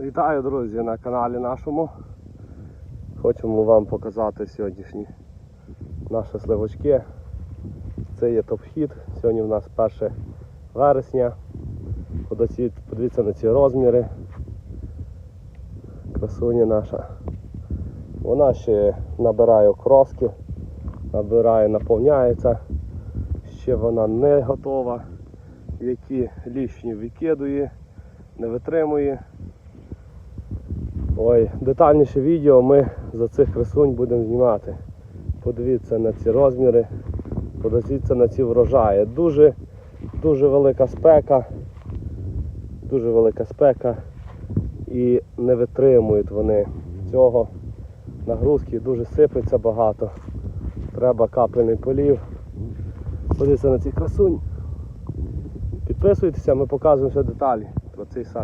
Вітаю, друзі, на каналі нашому. Хочемо вам показати сьогоднішні наші сливочки. Це є топ-хід. Сьогодні у нас 1 вересня. Подивіться- на ці розміри. Красуня наша. Вона ще набирає окроски, набирає, наповняється. Ще вона не готова. Які лишні викидує, не витримує. Ой, детальніше відео ми за цих красунь будемо знімати. Подивіться на ці розміри, подивіться на ці врожаї. Дуже, дуже велика спека, дуже велика спека і не витримують вони цього. Нагрузки дуже сипеться багато. Треба капельний полів. Подивіться на ці красунь. Підписуйтеся, ми показуємо все деталі про цей сад.